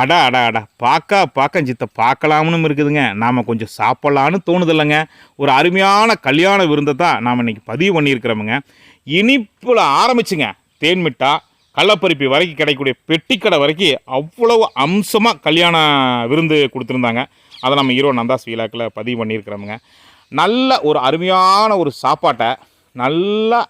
அடா அடா அடா. பார்க்கா பார்க்க சித்த பார்க்கலாம்னு இருக்குதுங்க. நாம் கொஞ்சம் சாப்பிட்லான்னு தோணுதில்லைங்க. ஒரு அருமையான கல்யாண விருந்தை தான் நாம் இன்னைக்கு பதிவு பண்ணியிருக்கிறோமுங்க. இனிப்பில் ஆரம்பிச்சுங்க. தேன் மிட்டா கள்ளப்பருப்பி வரைக்கும் கிடைக்கக்கூடிய பெட்டிக்கடை வரைக்கும் அவ்வளவு அம்சமாக கல்யாண விருந்து கொடுத்துருந்தாங்க. அதை நம்ம ஹீரோ நந்தாஸ் வீலாக்கில் பதிவு பண்ணியிருக்கிறோமுங்க. நல்ல ஒரு அருமையான ஒரு சாப்பாட்டை நல்லா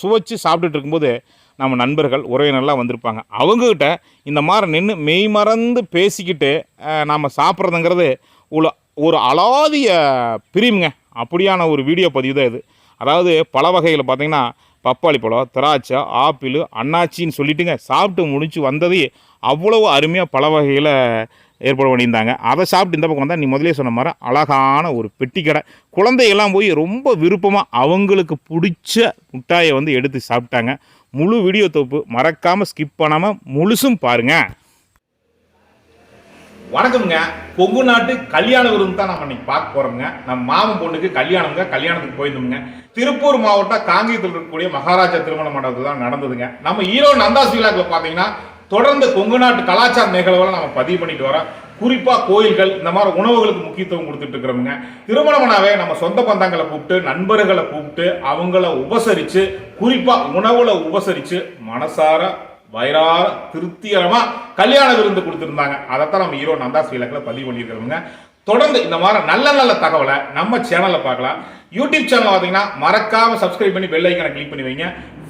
சுவைச்சு சாப்பிட்டுட்டு இருக்கும்போது நம்ம நண்பர்கள் உறவினர்லாம் வந்திருப்பாங்க. அவங்கக்கிட்ட இந்த மாதிரி நின்று மெய் மறந்து பேசிக்கிட்டு நாம் சாப்பிட்றதுங்கிறது உள்ள ஒரு அலாதிய பிரிவுங்க. அப்படியான ஒரு வீடியோ பதிவு தான் இது. அதாவது பல வகையில் பார்த்திங்கன்னா பப்பாளி பழம் திராட்சை ஆப்பிள் அன்னாச்சின்னு சொல்லிட்டுங்க சாப்பிட்டு முடிச்சு வந்ததே அவ்வளோ அருமையாக பல வகையில் ஏற்பாடு பண்ணியிருந்தாங்க. அதை சாப்பிட்டு இந்த பக்கம் வந்தால் நீ முதலே சொன்ன மாதிரி அழகான ஒரு பெட்டி கடை குழந்தையெல்லாம் போய் ரொம்ப விருப்பமாக அவங்களுக்கு பிடிச்ச முட்டாயை வந்து எடுத்து சாப்பிட்டாங்க. முழு வீடியோ தொப்பு மறக்காமல் ஸ்கிப் பண்ணாமல் முழுசும் பாருங்கள் வணக்கம்ங்க. கொங்கு நாட்டு கல்யாண விருந்து தான் நம்ம இன்னைக்கு பார்க்க போகிறோம்ங்க நம்ம மாமன் பொண்ணுக்கு கல்யாணம்ங்க. கல்யாணத்துக்கு போயிருந்தோம்ங்க. திருப்பூர் மாவட்டம் காங்கேயத்தில் இருக்கக்கூடிய மகாராஜா திருமண மண்டபத்தில் தான் நடந்ததுங்க. நம்ம ஈரோடு நந்தாஸ் விழாக்கில் பார்த்தீங்கன்னா தொடர்ந்து கொங்கு நாட்டு கலாச்சார நிகழ்வுகளை நம்ம பதிவு பண்ணிட்டு வரோம். குறிப்பாக கோயில்கள் இந்த மாதிரி உணவுகளுக்கு முக்கியத்துவம் கொடுத்துட்டு இருக்கிறோமுங்க திருமணம்னாவே நம்ம சொந்த பந்தங்களை கூப்பிட்டு நண்பர்களை கூப்பிட்டு அவங்கள உபசரித்து குறிப்பாக உணவுல உபசரித்து மனசார வயிறார திருப்திகரமாக கல்யாண விருந்து கொடுத்துருந்தாங்க. அதைத்தான் நம்ம ஹீரோ நந்தாஸ் விளக்கில் பதிவு பண்ணியிருக்கிறோமுங்க தொடர்ந்து இந்த மாதிரி நல்ல நல்ல தகவலை நம்ம சேனலில் பார்க்கலாம். யூடியூப் சேனல் பார்த்தீங்கன்னா மறக்காமல் சப்ஸ்கிரைப் பண்ணி பெல் ஐக்கனை கிளிக் பண்ணி வைங்க.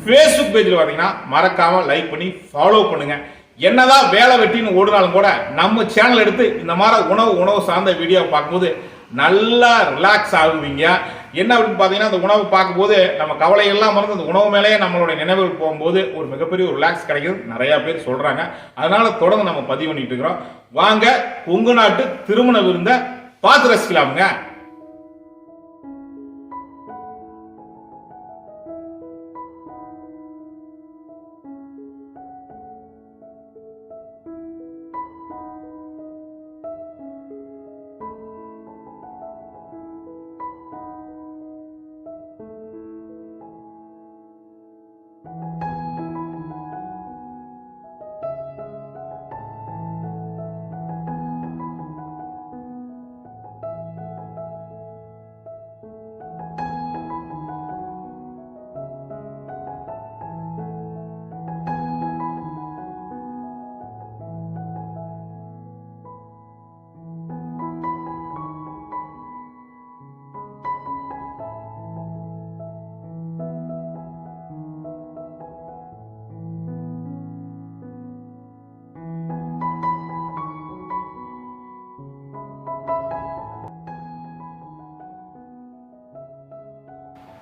ஃபேஸ்புக் பேஜில் பார்த்தீங்கன்னா மறக்காம லைக் பண்ணி ஃபாலோ பண்ணுங்க. என்னதான் வேலை வெட்டின்னு ஓடுனாலும் கூட நம்ம சேனல் எடுத்து இந்த மாதிரி உணவு உணவு சார்ந்த வீடியோ பார்க்கும்போது நல்லா ரிலாக்ஸ் ஆகுவீங்க. என்ன அப்படின்னு பார்த்தீங்கன்னா அந்த உணவு பார்க்கும்போது நம்ம கவலையெல்லாம் மறந்து அந்த உணவு மேலேயே நம்மளுடைய நினைவுகள் போகும்போது ஒரு மிகப்பெரிய ஒரு ரிலாக்ஸ் கிடைக்கிறது நிறைய பேர் சொல்றாங்க. அதனால தொடர்ந்து நம்ம பதிவு பண்ணிட்டு இருக்கிறோம். வாங்க கொங்கு நாட்டு திருமண விருந்த பார்த்து ரசிக்கலாமுங்க.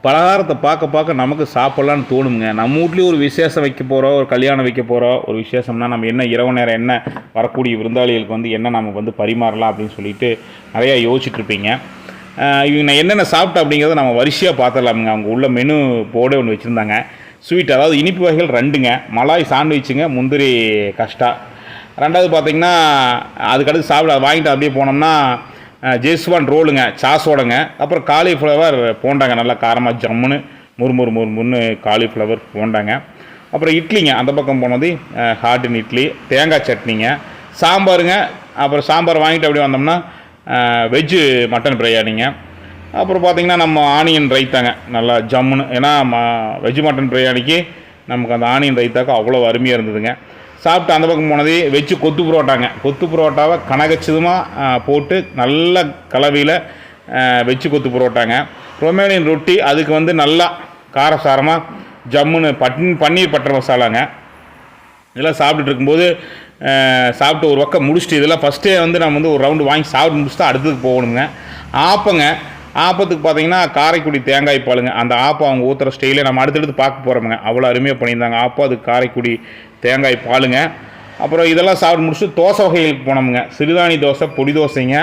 பலகாரத்தை பார்க்க பார்க்க நமக்கு சாப்பிட்லான்னு தோணுங்க. நம்ம வீட்லேயும் ஒரு விசேஷம் வைக்க போகிறோம் ஒரு கல்யாணம் வைக்க போகிறோம் ஒரு விசேஷம்னா நம்ம என்ன இரவு நேரம் என்ன வரக்கூடிய விருந்தாளிகளுக்கு வந்து என்ன நம்ம வந்து பரிமாறலாம் அப்படின்னு சொல்லிட்டு நிறையா யோசிச்சுட்ருப்பீங்க இவங்க நான் என்னென்ன சாப்பிட்டேன் அப்படிங்கிறத நம்ம வரிசையாக பார்த்துடலாமுங்க. அவங்க உள்ள மெனு போர்டே ஒன்று வச்சுருந்தாங்க. ஸ்வீட் அதாவது இனிப்பு வகைகள் ரெண்டுங்க. மலாய் சாண்ட்விச்சுங்க முந்திரி கஷ்டா. ரெண்டாவது பார்த்தீங்கன்னா அதுக்கடுத்து சாப்பிட வாங்கிட்டு அப்படியே போனோம்னா ஜேஸ்வான் ரோலுங்க சாஸோடங்க. அப்புறம் காலிஃப்ளவர் போண்டாங்க நல்லா காரமாக ஜம்முன்னு முறுமுறு முறுமுன்னு காலிஃப்ளவர் போண்டாங்க. அப்புறம் இட்லிங்க அந்த பக்கம் போனது ஹார்டின் இட்லி தேங்காய் சட்னிங்க. சாம்பாருங்க அப்புறம் சாம்பார் வாங்கிட்டு அப்படியே வந்தோம்னா வெஜ்ஜு மட்டன் பிரியாணிங்க அப்புறம் பார்த்திங்கன்னா நம்ம ஆனியன் ரைத்தாங்க நல்லா ஜம்முன்னு. ஏன்னா வெஜ் மட்டன் பிரியாணிக்கு நமக்கு அந்த ஆனியன் ரைத்தாக்கு அவ்வளோ அருமையாக இருந்ததுங்க. சாப்பிட்டு அந்த பக்கம் போனதே வச்சு கொத்து புரோட்டாங்க. கொத்து புரோட்டாவை கனகச்சிதமாக போட்டு நல்ல கலவையில் வச்சு கொத்து புரோட்டாங்க. ரொமேனியன் ரொட்டி அதுக்கு வந்து நல்லா காரசாரமாக ஜம்முன்னு பட் பன்னீர் பட்டர் மசாலாங்க. இதெல்லாம் சாப்பிட்டுட்டு இருக்கும்போது சாப்பிட்டு ஒரு பக்கம் முடிச்சுட்டு இதெல்லாம் ஃபஸ்ட்டே வந்து நம்ம வந்து ஒரு ரவுண்டு வாங்கி சாப்பிட்டு முடிச்சுட்டு அடுத்ததுக்கு போகணுங்க. ஆப்பங்க ஆப்பத்துக்கு பார்த்தீங்கன்னா காரைக்குடி தேங்காய் பாலுங்க. அந்த ஆப்பம் அவங்க ஊற்றுற ஸ்டைலே நம்ம அடுத்தடுத்து பார்க்க போகிறோமுங்க அவ்வளோ அருமையாக பண்ணியிருந்தாங்க. ஆப்பம் அது காரைக்குடி தேங்காய் பாலுங்க. அப்புறம் இதெல்லாம் சாப்பிட்டு முடிச்சுட்டு தோசை வகைகளுக்கு போனோமுங்க. சிறுதானி தோசை பொடி தோசைங்க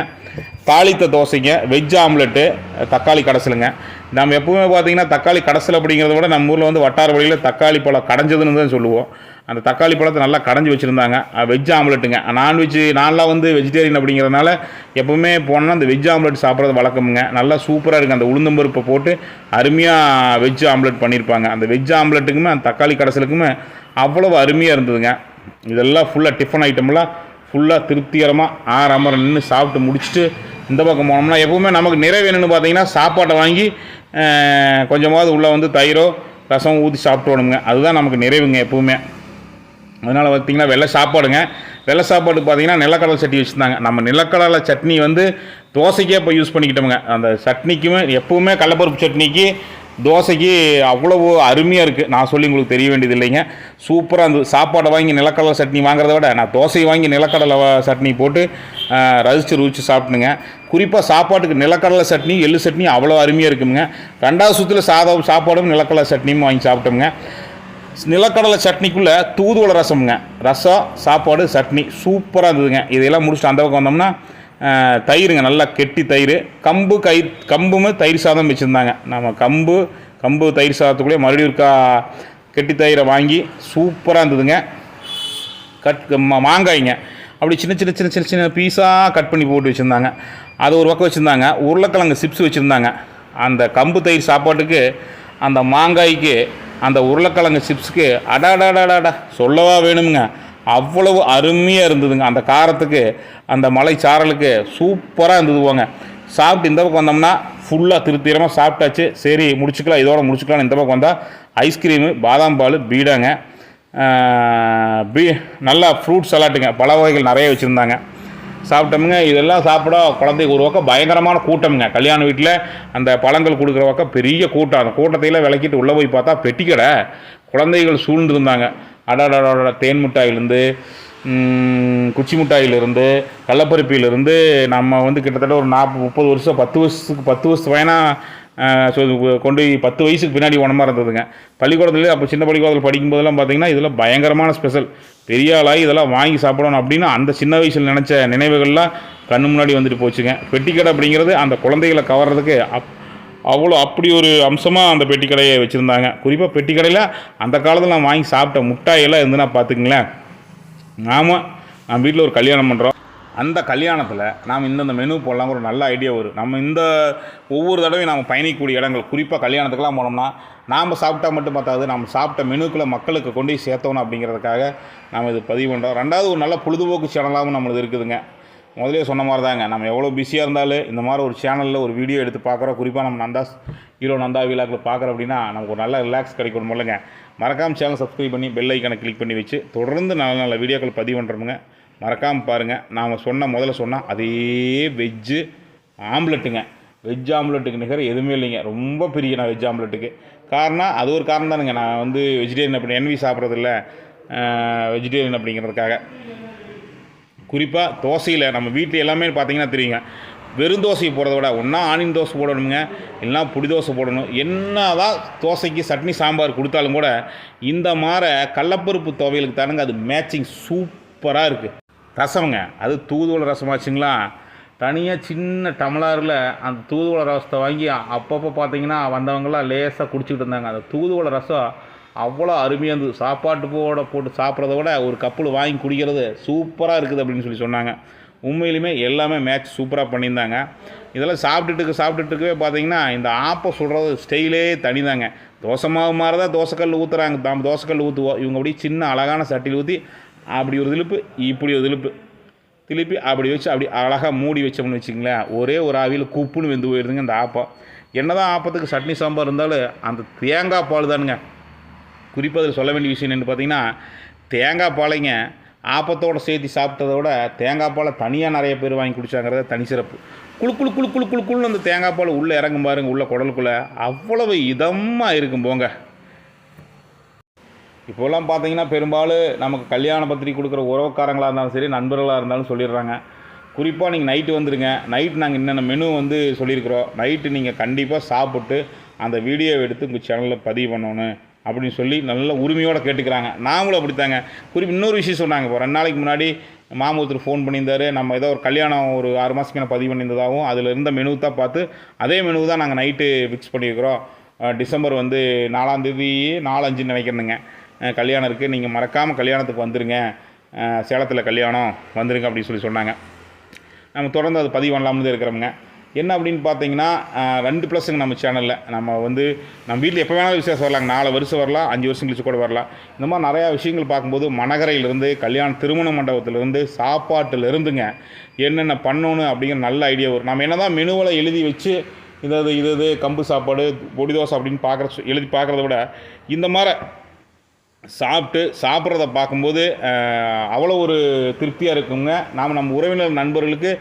தாளித்த தோசைங்க வெஜ் ஆம்லெட்டு தக்காளி கடைசலுங்க. நம்ம எப்பவுமே பார்த்தீங்கன்னா தக்காளி கடைசல் அப்படிங்கிறத விட நம்ம ஊரில் வந்து வட்டார வழியில் தக்காளி பழம் கடைஞ்சதுன்னு தான் சொல்லுவோம். அந்த தக்காளி பழத்தை நல்லா கடைஞ்சி வச்சுருந்தாங்க. வெஜ் ஆம்லெட்டுங்க. நான்வெஜ் நான்லாம் வந்து வெஜிடேரியன் அப்படிங்கிறதுனால எப்போவுமே போனோன்னா அந்த வெஜ் ஆம்லெட் சாப்பிட்றது வழக்கமுங்க. நல்லா சூப்பராக இருக்குது அந்த உளுந்தம்பருப்பை போட்டு அருமையாக வெஜ் ஆம்லெட் பண்ணியிருப்பாங்க அந்த வெஜ் ஆம்லெட்டுக்குமே அந்த தக்காளி கடைசலுக்குமே அவ்வளவு அருமையாக இருந்ததுங்க. இதெல்லாம் ஃபுல்லாக டிஃபன் ஐட்டம்லாம் ஃபுல்லாக திருப்திகரமாக ஆறாம நின்று சாப்பிட்டு முடிச்சுட்டு இந்த பக்கம் போனோம்னா எப்பவுமே நமக்கு நிறைவு பார்த்தீங்கன்னா சாப்பாட்டை வாங்கி கொஞ்சமாவது உள்ளே வந்து தயிரோ ரசம் ஊற்றி சாப்பிட்டு அதுதான் நமக்கு நிறைவுங்க எப்பவுமே. அதனால் பார்த்தீங்கன்னா வெள்ளை சாப்பாடுங்க. வெள்ளை சாப்பாடு பார்த்தீங்கன்னா நிலக்கடலை சட்னி வச்சுருந்தாங்க. நம்ம நிலக்கடலை சட்னி வந்து தோசைக்கே இப்போ யூஸ் பண்ணிக்கிட்டோமுங்க. அந்த சட்னிக்குமே எப்பவுமே கடலப்பருப்பு சட்னிக்கு தோசைக்கு அவ்வளவு அருமையாக இருக்குது நான் சொல்லி உங்களுக்கு தெரிய வேண்டியது இல்லைங்க. சூப்பராக அந்த சாப்பாடை வாங்கி நிலக்கடலை சட்னி வாங்குறத விட நான் தோசையை வாங்கி நிலக்கடலை சட்னி போட்டு ரசித்து ருச்சி சாப்பிட்டுங்க குறிப்பாக சாப்பாட்டுக்கு நிலக்கடலை சட்னி எள்ளு சட்னி அவ்வளோ அருமையாக இருக்குங்க. ரெண்டாவது சுற்றில் சாதம் சாப்பாடும் நிலக்கடலை சட்னியும் வாங்கி சாப்பிட்டோம்ங்க. நிலக்கடலை சட்னிக்குள்ளே தூதுவளை ரசம்ங்க. ரசம் சாப்பாடு சட்னி சூப்பராக இருந்ததுங்க. இதையெல்லாம் முடிச்சுட்டு அந்த பக்கம் வந்தோம்னா தயிருங்க நல்லா கெட்டி தயிர். கம்பு கை கம்புமே தயிர் சாதம் வச்சுருந்தாங்க. நம்ம கம்பு கம்பு தயிர் சாதத்துக்குள்ளே மறுபடியும் இருக்கா கெட்டி தயிரை வாங்கி சூப்பராக இருந்ததுங்க. கட் மா- மாங்காய்ங்க. அப்படி சின்ன சின்ன சின்ன சின்ன சின்ன பீஸாக கட் பண்ணி போட்டு வச்சுருந்தாங்க. அது ஒரு பக்கம் வச்சுருந்தாங்க. உருளைக்கிழங்கு சிப்ஸ் வச்சுருந்தாங்க. அந்த கம்பு தயிர் சாப்பாட்டுக்கு அந்த மாங்காய்க்கு அந்த உருளைக்கிழங்கு சிப்ஸுக்கு அடாடாடாடாடா சொல்லவா வேணுங்க அவ்வளவு அருமையாக இருந்ததுங்க. அந்த காரத்துக்கு அந்த மலை சாரலுக்கு சூப்பராக இருந்தது போங்க. சாப்பிட்டு இந்த பக்கம் வந்தோம்னா ஃபுல்லாக திருத்தீரமாக சாப்பிட்டாச்சு. சரி முடிச்சுக்கலாம். இதோட முடிச்சுக்கலாம்னு இந்த பக்கம் வந்தால் ஐஸ்கிரீமு பாதாம் பால் பீடாங்க. பீ நல்லா ஃப்ரூட் சலாட்டுங்க பல வகைகள் நிறைய வச்சுருந்தாங்க. சாப்பிட்டோமுங்க. இதெல்லாம் சாப்பிட குழந்தைக்கு ஒரு பக்கம் பயங்கரமான கூட்டம்ங்க. கல்யாண வீட்டில் அந்த பழங்கள் கொடுக்குற பக்கம் பெரிய கூட்டம். அந்த கூட்டத்தையெல்லாம் விளக்கிட்டு உள்ளே போய் பார்த்தா பெட்டிக்கடை. குழந்தைகள் சூழ்ந்துருந்தாங்க அடாடாடா தேன் மிட்டாயிலேருந்து குச்சி மிட்டாயிலிருந்து கள்ளப்பருப்பியிலிருந்து நம்ம வந்து கிட்டத்தட்ட ஒரு நாற்பது முப்பது வருஷம் பத்து வருஷத்துக்கு பத்து வருஷம் வயனா ஸோ கொண்டு போய் பத்து வயசுக்கு பின்னாடி உணமாக இருந்ததுங்க. பள்ளிக்கூடத்துலேயே அப்போ சின்ன பள்ளிக்கூடத்தில் படிக்கும்போதெல்லாம் பார்த்தீங்கன்னா இதெல்லாம் பயங்கரமான ஸ்பெஷல். பெரிய ஆளாகி இதெல்லாம் வாங்கி சாப்பிடணும் அப்படின்னு அந்த சின்ன வயசில் நினச்ச நினைவுகள்லாம் கண்ணு முன்னாடி வந்துட்டு போச்சுங்க. பெட்டிக்கடை அப்படிங்கிறது அந்த குழந்தைகளை கவர்றதுக்கு அப் அவ்வளோ அப்படி ஒரு அம்சமாக அந்த பெட்டி கடையை வச்சுருந்தாங்க. குறிப்பாக பெட்டி கடையில் அந்த காலத்தில் நான் வாங்கி சாப்பிட்ட முட்டாயெல்லாம் இருந்துன்னா பார்த்துக்குங்களேன். ஆமாம் நம்ம வீட்டில் ஒரு கல்யாணம் பண்ணுறோம் அந்த கல்யாணத்தில் நாம் இந்தந்த மெனு போடலாங்கிற ஒரு நல்ல ஐடியா வரும். நம்ம இந்த ஒவ்வொரு தடவையும் நாம் பயணிக்கக்கூடிய இடங்கள் குறிப்பாக கல்யாணத்துக்கெலாம் போனோம்னா நாம் சாப்பிட்டா மட்டும் பார்த்தாது நம்ம சாப்பிட்ட மெனுக்களை மக்களுக்கு கொண்டு போய் அப்படிங்கிறதுக்காக நாம் இது பதிவு பண்ணுறோம் ரெண்டாவது ஒரு நல்ல பொழுதுபோக்கு சேனலாகவும் நம்மளுது இருக்குதுங்க. முதலே சொன்ன மாதிரி தாங்க நம்ம எவ்வளோ பிஸியாக இருந்தாலும் இந்த மாதிரி ஒரு சேனலில் ஒரு வீடியோ எடுத்து பார்க்குறோம். குறிப்பாக நம்ம நந்தாஸ் ஹீரோ நந்தா விழாக்கில் பார்க்குறோம் அப்படின்னா நமக்கு ஒரு நல்ல ரிலாக்ஸ் கிடைக்கணும் இல்லைங்க. மறக்காமல் சேனல் சப்ஸ்கிரைப் பண்ணி பெல் ஐக்கனை கிளிக் பண்ணி வச்சு தொடர்ந்து நல்ல நல்ல வீடியோக்கள் பதிவு பண்ணுறோமுங்க மறக்காமல் பாருங்கள் நாம் சொன்ன முதல்ல சொன்னால் அதே வெஜ்ஜு ஆம்லெட்டுங்க. வெஜ் ஆம்லெட்டுக்கு நிகர் எதுவுமே இல்லைங்க. ரொம்ப பிரிய நான் வெஜ் ஆம்லெட்டுக்கு. காரணம் அது ஒரு காரணம் தானுங்க. நான் வந்து வெஜிடேரியன் அப்படி என்வி சாப்பிட்றதில்ல. வெஜிடேரியன் அப்படிங்கிறதுக்காக. குறிப்பாக தோசையில் நம்ம வீட்டில் எல்லாமே பார்த்தீங்கன்னா தெரியுங்க. வெறும் தோசையை போடுறத விட ஒன்றா ஆனியன் தோசை போடணுங்க. இல்லைனா புடி தோசை போடணும். என்ன தான் தோசைக்கு சட்னி சாம்பார் கொடுத்தாலும் கூட இந்த மாதிரி கடலப்பருப்பு துவையலுக்கு தானுங்க அது மேட்சிங் சூப்பராக இருக்குது ரசம்ங்க. அது தூதுவளை ரசமாச்சுங்களா தனியாக சின்ன டம்ளாரில் அந்த தூதுவளை ரசத்தை வாங்கி அப்பப்போ பார்த்தீங்கன்னா வந்தவங்களாம் லேசாக குடிச்சிக்கிட்டு இருந்தாங்க. அந்த தூதுவளை ரசம் அவ்வளோ அருமையாக இருந்தது. சாப்பாட்டு போட போட்டு சாப்பிட்றத விட ஒரு கப்பில் வாங்கி குடிக்கிறது சூப்பராக இருக்குது அப்படின்னு சொல்லி சொன்னாங்க. உண்மையிலுமே எல்லாமே மேட்ச் சூப்பராக பண்ணியிருந்தாங்க. இதெல்லாம் சாப்பிட்டுட்டு சாப்பிட்டுட்டுக்கவே பார்த்தீங்கன்னா இந்த ஆப்பம் சுடுறது ஸ்டைலே தனிதாங்க. தோசை மாவு மாதிரி தான் தோசைக்கல் ஊற்றுறாங்க தாம் தோசைக்கல் ஊற்றுவோம் இவங்க அப்படியே சின்ன அழகான சட்டியில் ஊற்றி அப்படி ஒரு திலுப்பு இப்படி ஒரு திலுப்பு. திருப்பி அப்படி வச்சு அப்படி அழகாக மூடி வச்சோம்னு வச்சுங்களேன் ஒரே ஒரு ஆவியில் குப்புன்னு வெந்து போயிடுதுங்க அந்த ஆப்பம் என்னதான் ஆப்பத்துக்கு சட்னி சாம்பார் இருந்தாலும் அந்த தேங்காய் பால் தானுங்க குறிப்பாக அதில் சொல்ல வேண்டிய விஷயம் என்னென்னு பார்த்தீங்கன்னா தேங்காய் பாலைங்க ஆப்பத்தோட சேர்த்து சாப்பிட்டதை விட தேங்காய் பாலை தனியாக நிறைய பேர் வாங்கி குடிச்சாங்கிறத தனி சிறப்பு. குளு குழு குழு குழு குளு குளுன்னு அந்த தேங்காய் பால் உள்ளே இறங்கும் பாருங்க உள்ள குடலுக்குள்ளே. அவ்வளவு இதமாக இருக்கும் போங்க. இப்போல்லாம் பார்த்தீங்கன்னா பெரும்பாலும் நமக்கு கல்யாண பத்திரிக்கை கொடுக்குற உறவுக்காரங்களாக இருந்தாலும் சரி நண்பர்களாக இருந்தாலும் சொல்லிடுறாங்க. குறிப்பாக நீங்கள் நைட்டு வந்துடுங்க நைட் நாங்கள் என்னென்ன மெனு வந்து சொல்லியிருக்கிறோம் நைட்டு நீங்கள் கண்டிப்பாக சாப்பிட்டு அந்த வீடியோவை எடுத்து உங்கள் சேனலில் பதிவு பண்ணணும். அப்படின்னு சொல்லி நல்ல உரிமையோடு கேட்டுக்கிறாங்க. நாங்களும் அப்படித்தாங்க. குறிப்பு இன்னொரு விஷயம் சொன்னாங்க இப்போ ரெண்டு நாளைக்கு முன்னாடி மாமூத்தர் ஃபோன் பண்ணியிருந்தாரு. நம்ம ஏதோ ஒரு கல்யாணம் ஒரு ஆறு மாதத்துக்கு நான் பதிவு பண்ணியிருந்ததாகவும் அதில் இருந்த மெனு தான் பார்த்து அதே மெனு தான் நாங்கள் நைட்டு ஃபிக்ஸ் பண்ணியிருக்கிறோம். டிசம்பர் வந்து நாலாந்தேதி நாலஞ்சு நினைக்கிறேனுங்க. கல்யாணம் இருக்குது நீங்கள் மறக்காமல் கல்யாணத்துக்கு வந்துடுங்க சேலத்தில் கல்யாணம் வந்துடுங்க அப்படின்னு சொல்லி சொன்னாங்க. நம்ம தொடர்ந்து அது பதிவு பண்ணலாம்னு தான் இருக்கிறோமுங்க. என்ன அப்படின்னு பார்த்தீங்கன்னா ரெண்டு ப்ளஸ்ஸுங்க நம்ம சேனலில் நம்ம வந்து நம்ம வீட்டில் எப்போ வேணாலும் விசேஷம் வரலாங்க நாலு வருஷம் வரலாம் அஞ்சு வருஷம் கழிச்சு கூட வரலாம். இந்த மாதிரி நிறையா விஷயங்கள் பார்க்கும்போது மணகரையிலேருந்து கல்யாண திருமண மண்டபத்திலிருந்து சாப்பாட்டிலிருந்துங்க என்னென்ன பண்ணணும் அப்படிங்கிற நல்ல ஐடியா வரும். நம்ம என்ன தான் மெனுவில் எழுதி வச்சு இந்த இது இது இது கம்பு சாப்பாடு பொடி தோசை அப்படின்னு பார்க்குற எழுதி பார்க்குறத விட இந்த மாதிரி சாப்பிட்டு சாப்பிட்றத பார்க்கும்போது அவ்வளோ ஒரு திருப்தியாக இருக்குங்க. நாம் நம்ம உறவினர் நண்பர்களுக்கு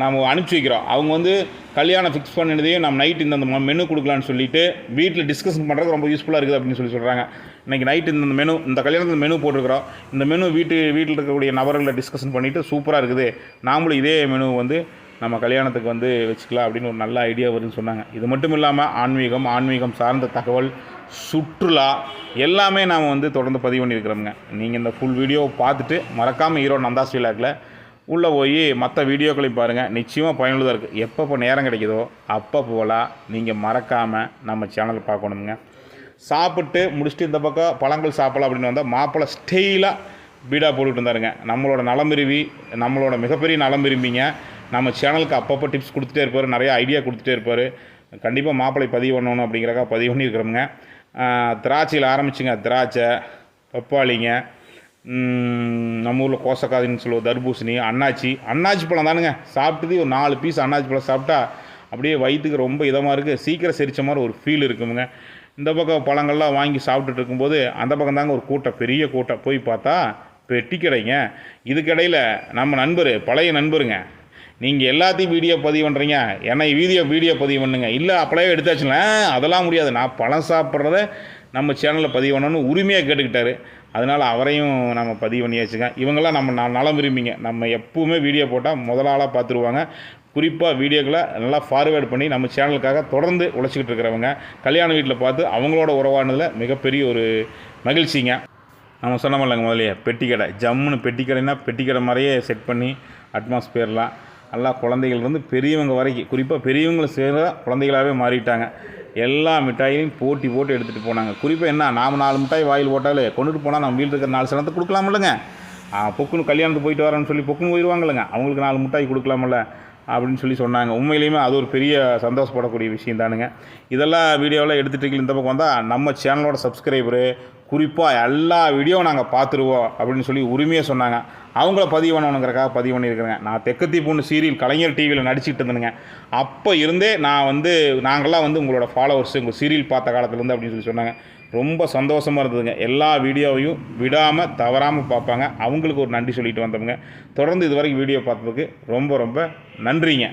நாம் அனுப்பிச்சி வைக்கிறோம். அவங்க வந்து கல்யாணம் ஃபிக்ஸ் பண்ணினதையும் நம்ம நைட் இந்த மெனு கொடுக்கலான்னு சொல்லிட்டு வீட்டில் டிஸ்கஷன் பண்ணுறதுக்கு ரொம்ப யூஸ்ஃபுல்லாக இருக்குது அப்படின்னு சொல்லி சொல்கிறாங்க இன்றைக்கி நைட் இந்த மெனு இந்த கல்யாணத்தில் மெனு போட்டிருக்கிறோம். இந்த மெனு வீட்டு வீட்டில் இருக்கக்கூடிய நபர்களை டிஸ்கஷன் பண்ணிவிட்டு சூப்பராக இருக்குது. நாமளும் இதே மெனு வந்து நம்ம கல்யாணத்துக்கு வந்து வச்சுக்கலாம் அப்படின்னு ஒரு நல்ல ஐடியா வருதுன்னு சொன்னாங்க. இது மட்டும் இல்லாமல் ஆன்மீகம் ஆன்மீகம் சார்ந்த தகவல் சுற்றுலா எல்லாமே நாம் வந்து தொடர்ந்து பதிவு பண்ணியிருக்கிறோமுங்க. நீங்கள் இந்த ஃபுல் வீடியோவை பார்த்துட்டு மறக்காமல் ஈரோடு நந்தா லாக்கில் உள்ளே போய் மற்ற வீடியோக்களையும் பாருங்கள் நிச்சயமாக பயனுள்ளதாக இருக்குது எப்பப்போ நேரம் கிடைக்குதோ அப்போ போகலாம் நீங்கள் மறக்காமல் நம்ம சேனல் பார்க்கணுங்க சாப்பிட்டு முடிச்சுட்டு இந்த பக்கம் பழங்கள் சாப்பிடலாம் அப்படின்னு வந்தால் மாப்பிள்ளை ஸ்டெயிலாக பீடா போட்டுட்டு இருந்தாருங்க நம்மளோட நலம் விரும்பி நம்மளோட மிகப்பெரிய நலம் விரும்பிங்க. நம்ம சேனலுக்கு அப்பப்போ டிப்ஸ் கொடுத்துட்டே இருப்பார். நிறைய ஐடியா கொடுத்துட்டே இருப்பார். கண்டிப்பாக மாப்பிள்ளை பதிவு பண்ணணும் அப்படிங்கிறக்கா பதிவு பண்ணியிருக்கிறோமுங்க. திராட்சையில் ஆரம்பிச்சுங்க. திராட்சை பப்பாளிங்க நம்ம ஊரில் கோசக்காதின்னு சொல்லுவோம் தர்பூசணி அன்னாச்சி. அன்னாச்சி பழம் தானுங்க. சாப்பிட்டது ஒரு நாலு பீஸ் அன்னாச்சி பழம் சாப்பிட்டா அப்படியே வயிற்றுக்கு ரொம்ப இதமாக இருக்குது சீக்கிரம் செரிச்ச மாதிரி ஒரு ஃபீல் இருக்குங்க இந்த பக்கம் பழங்கள்லாம் வாங்கி சாப்பிட்டுட்டு இருக்கும்போது அந்த பக்கம் தாங்க ஒரு கூட்டம் பெரிய கூட்டம் போய் பார்த்தா பெட்டி கடைங்க இதுக்கிடையில் நம்ம நண்பர் பழைய நண்பருங்க. நீங்கள் எல்லாத்தையும் வீடியோ பதிவு பண்ணுறீங்க என்னை வீடியோ வீடியோ பதிவு பண்ணுங்க. இல்லை அப்படியே எடுத்தாச்சுங்களேன். அதெல்லாம் முடியாது. நான் பழம் சாப்பிட்றத நம்ம சேனலில் பதிவு பண்ணணும்னு உரிமையாக கேட்டுக்கிட்டாரு. அதனால் அவரையும் நம்ம பதிவு பண்ணியாச்சுங்க இவங்கெல்லாம் நம்ம நான் நலம் விரும்பிங்க. நம்ம எப்பவுமே வீடியோ போட்டால் முதலாளாக பார்த்துருவாங்க குறிப்பாக வீடியோக்களை நல்லா ஃபார்வேர்ட் பண்ணி நம்ம சேனலுக்காக தொடர்ந்து உழைச்சிக்கிட்டு இருக்கிறவங்க கல்யாண வீட்டில் பார்த்து அவங்களோட உறவானதில் மிகப்பெரிய ஒரு மகிழ்ச்சிங்க. நம்ம சொன்னோம்லங்க முதலையே பெட்டி கடை. ஜம்முன்னு பெட்டி கடைனா பெட்டி கடை மாதிரியே செட் பண்ணி அட்மாஸ்பியர்லாம் நல்லா குழந்தைகள் இருந்து பெரியவங்க வரைக்கும் குறிப்பாக பெரியவங்களை சேர குழந்தைகளாகவே மாறிட்டாங்க. எல்லா மிட்டாயிலையும் போட்டி போட்டு எடுத்துகிட்டு போனாங்க. குறிப்பாக என்ன நாம் நாலு மிட்டாய் வாயில் போட்டாலே கொண்டுட்டு போனால் நம்ம வீட்டில் இருக்கிற நாலு சனத்தை கொடுக்கலாமில்லங்க. பொக்குன்னு கல்யாணத்துக்கு போயிட்டு வரேன்னு சொல்லி பொக்குன்னு போயிடுவாங்கல்லங்க அவங்களுக்கு நாலு மிட்டாய் கொடுக்கலாமில்ல. அப்படின்னு சொல்லி சொன்னாங்க. உண்மையிலேயுமே அது ஒரு பெரிய சந்தோஷப்படக்கூடிய விஷயம் தானுங்க. இதெல்லாம் வீடியோவில் எடுத்துகிட்டு இந்த பக்கம் வந்தால் நம்ம சேனலோட சப்ஸ்கிரைபரு குறிப்பாக எல்லா வீடியோவும் நாங்கள் பார்த்துருவோம் அப்படின்னு சொல்லி உரிமையாக சொன்னாங்க. அவங்கள பதிவு பண்ணணுங்கிறக்காக பதிவு பண்ணியிருக்கிறேங்க. நான் தெக்கத்தி பொண்ணு சீரியல் கலைஞர் டிவியில் நடிச்சிட்டு இருந்தேனுங்க. அப்போ இருந்தே நான் வந்து நாங்களாம் வந்து உங்களோட ஃபாலோவர்ஸ் உங்கள் சீரியல் பார்த்த காலத்துலேருந்து அப்படின்னு சொல்லி சொன்னாங்க. ரொம்ப சந்தோஷமாக இருந்ததுங்க. எல்லா வீடியோவையும் விடாமல் தவறாமல் பார்ப்பாங்க. அவங்களுக்கு ஒரு நன்றி சொல்லிட்டு வந்தவங்க தொடர்ந்து இது வரைக்கும் வீடியோ பார்த்ததுக்கு ரொம்ப ரொம்ப நன்றிங்க.